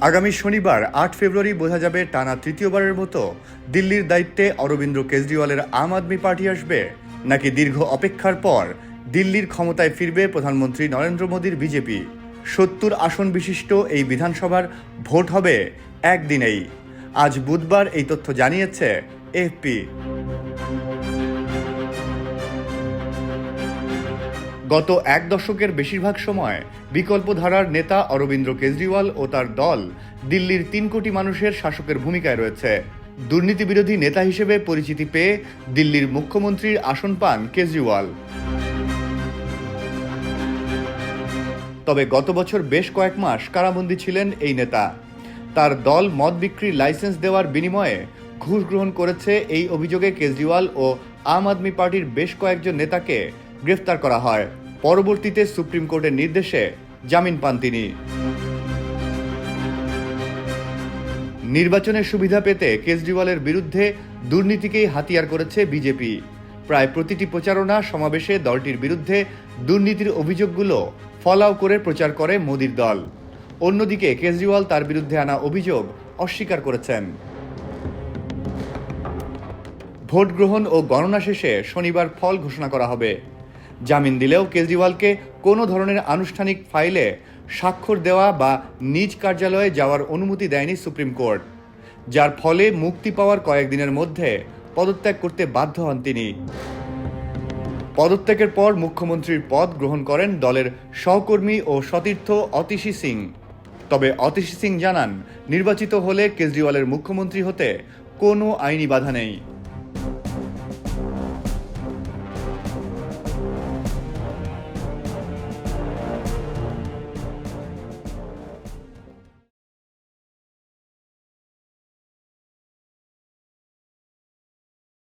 আগামী শনিবার আট ফেব্রুয়ারি বোঝা যাবে টানা তৃতীয়বারের মতো দিল্লির দায়িত্বে অরবিন্দ কেজরিওয়ালের আম আদমি পার্টি আসবে। নাকি দীর্ঘ অপেক্ষার পর দিল্লির ক্ষমতায় ফিরবে প্রধানমন্ত্রী নরেন্দ্র মোদীর বিজেপি? সত্তর আসন বিশিষ্ট এই বিধানসভার ভোট হবে একদিনেই। আজ বুধবার এই তথ্য জানিয়েছে এফপি। গত এক দশকের বেশিরভাগ সময় বিকল্প ধারার নেতা অরবিন্দ কেজরিওয়াল ও তার দল দিল্লির তিন কোটি মানুষের শাসকের ভূমিকায় রয়েছে। দুর্নীতি বিরোধী নেতা হিসেবে পরিচিতি পেয়ে দিল্লির মুখ্যমন্ত্রীর আসন পান কেজরিওয়াল। তবে গত বছর বেশ কয়েক মাস কারাবন্দী ছিলেন এই নেতা। তার দল মদ বিক্রির লাইসেন্স দেওয়ার বিনিময়ে ঘুষ গ্রহণ করেছে এই অভিযোগে কেজরিওয়াল ও আম আদমি পার্টির বেশ কয়েকজন নেতাকে গ্রেফতার করা হয়। পরবর্তীতে সুপ্রিম কোর্টের নির্দেশে জামিন পান তিনি। নির্বাচনের সুবিধা পেতে কেজরিওয়ালের বিরুদ্ধে দুর্নীতিকেই হাতিয়ার করেছে বিজেপি। প্রায় প্রতিটি প্রচারণা সমাবেশে দলটির বিরুদ্ধে দুর্নীতির অভিযোগগুলো ফলাও করে প্রচার করে মোদির দল। অন্যদিকে কেজরিওয়াল তার বিরুদ্ধে আনা অভিযোগ অস্বীকার করেছেন। ভোট গ্রহণ ও গণনা শেষে শনিবার ফল ঘোষণা করা হবে। জামিন দিলেও কেজরিওয়ালকে কোনো ধরনের আনুষ্ঠানিক ফাইলে স্বাক্ষর দেওয়া বা নিজ কার্যালয়ে যাওয়ার অনুমতি দেয়নি সুপ্রিম কোর্ট, যার ফলে মুক্তি পাওয়ার কয়েকদিনের মধ্যে পদত্যাগ করতে বাধ্য হন তিনি। পদত্যাগের পর মুখ্যমন্ত্রীর পদ গ্রহণ করেন দলের সহকর্মী ও সতীর্থ অতিশী সিং। তবে অতিশী সিং জানান, নির্বাচিত হলে কেজরিওয়ালের মুখ্যমন্ত্রী হতে কোনো আইনি বাধা নেই।